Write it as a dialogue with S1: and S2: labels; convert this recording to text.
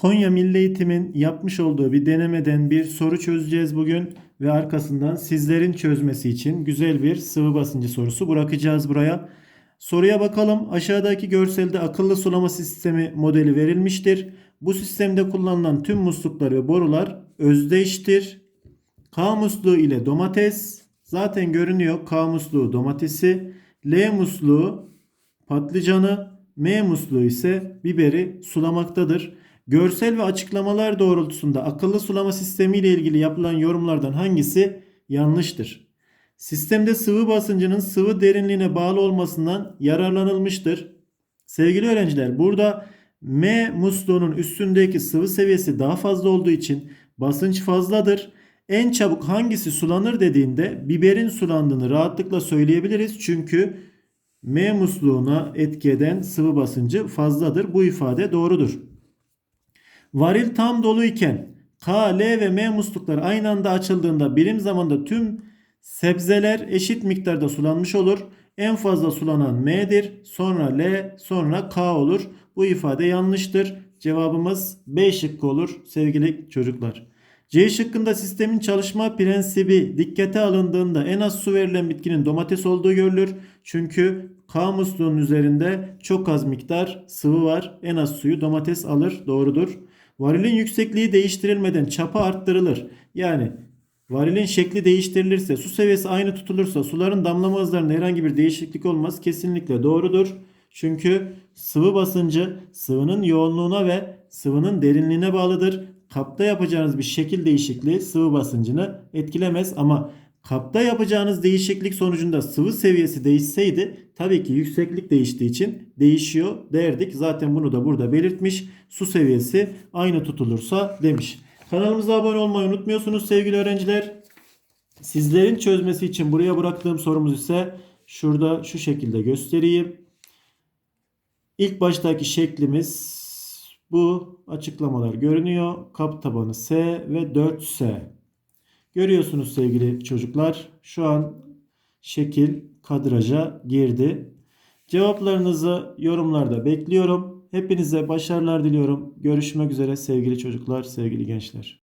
S1: Konya Milli Eğitim'in yapmış olduğu bir denemeden bir soru çözeceğiz bugün ve arkasından sizlerin çözmesi için güzel bir sıvı basıncı sorusu bırakacağız buraya. Soruya bakalım. Aşağıdaki görselde akıllı sulama sistemi modeli verilmiştir. Bu sistemde kullanılan tüm musluklar ve borular özdeştir. K musluğu ile domates zaten görünüyor. K musluğu domatesi, L musluğu patlıcanı, M musluğu ise biberi sulamaktadır. Görsel ve açıklamalar doğrultusunda akıllı sulama sistemi ile ilgili yapılan yorumlardan hangisi yanlıştır? Sistemde sıvı basıncının sıvı derinliğine bağlı olmasından yararlanılmıştır. Sevgili öğrenciler burada M musluğunun üstündeki sıvı seviyesi daha fazla olduğu için basınç fazladır. En çabuk hangisi sulanır dediğinde biberin sulandığını rahatlıkla söyleyebiliriz. Çünkü M musluğuna etki eden sıvı basıncı fazladır. Bu ifade doğrudur. Varil tam dolu iken K, L ve M muslukları aynı anda açıldığında birim zamanda tüm sebzeler eşit miktarda sulanmış olur. En fazla sulanan M'dir. Sonra L, sonra K olur. Bu ifade yanlıştır. Cevabımız B şıkkı olur sevgili çocuklar. C şıkkında sistemin çalışma prensibi dikkate alındığında en az su verilen bitkinin domates olduğu görülür. Çünkü K musluğunun üzerinde çok az miktar sıvı var. En az suyu domates alır. Doğrudur. Varilin yüksekliği değiştirilmeden çapa arttırılır. Yani varilin şekli değiştirilirse, su seviyesi aynı tutulursa suların damlama hızlarında herhangi bir değişiklik olmaz. Kesinlikle doğrudur. Çünkü sıvı basıncı sıvının yoğunluğuna ve sıvının derinliğine bağlıdır. Kapta yapacağınız bir şekil değişikliği sıvı basıncını etkilemez ama kapta yapacağınız değişiklik sonucunda sıvı seviyesi değişseydi tabii ki yükseklik değiştiği için değişiyor derdik. Zaten bunu da burada belirtmiş. Su seviyesi aynı tutulursa demiş. Kanalımıza abone olmayı unutmuyorsunuz sevgili öğrenciler. Sizlerin çözmesi için buraya bıraktığım sorumuz ise şurada şu şekilde göstereyim. İlk baştaki şeklimiz bu açıklamalar görünüyor. Kap tabanı S ve 4S. Görüyorsunuz sevgili çocuklar. Şu an şekil kadraja girdi. Cevaplarınızı yorumlarda bekliyorum. Hepinize başarılar diliyorum. Görüşmek üzere sevgili çocuklar, sevgili gençler.